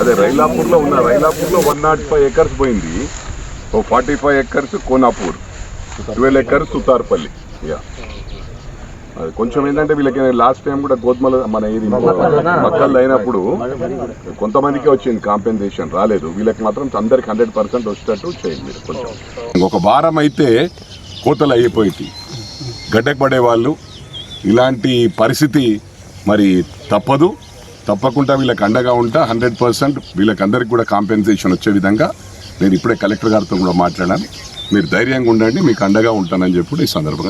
అదే రైలాపూర్లో ఉన్న రైలాపూర్లో వన్ నాట్ ఫైవ్ ఎకర్స్ పోయింది. ఓ forty five acres Konapur. Twelve acres Sutarpalli. Yeah అది కొంచెం ఏంటంటే వీళ్ళకి లాస్ట్ టైం కూడా గోధుమల మన ఇది మక్కలు అయినప్పుడు కొంతమందికి వచ్చింది కాంపెన్సేషన్ రాలేదు. వీళ్ళకి మాత్రం అందరికి హండ్రెడ్ పర్సెంట్ వచ్చేటట్టు చేయండి మీరు కొంచెం. ఇంకొక వారం అయితే కోతలు అయిపోయింది. గడ్డకు పడే వాళ్ళు ఇలాంటి పరిస్థితి మరి తప్పదు. తప్పకుండా వీళ్ళకి అండగా ఉంటా. హండ్రెడ్ పర్సెంట్ వీళ్ళకందరికి కూడా కాంపెన్సేషన్ వచ్చే విధంగా నేను ఇప్పుడే కలెక్టర్ గారితో కూడా మాట్లాడాను మీరు ధైర్యంగా ఉండండి మీకు అండగా ఉంటానని చెప్పి ఈ సందర్భంగా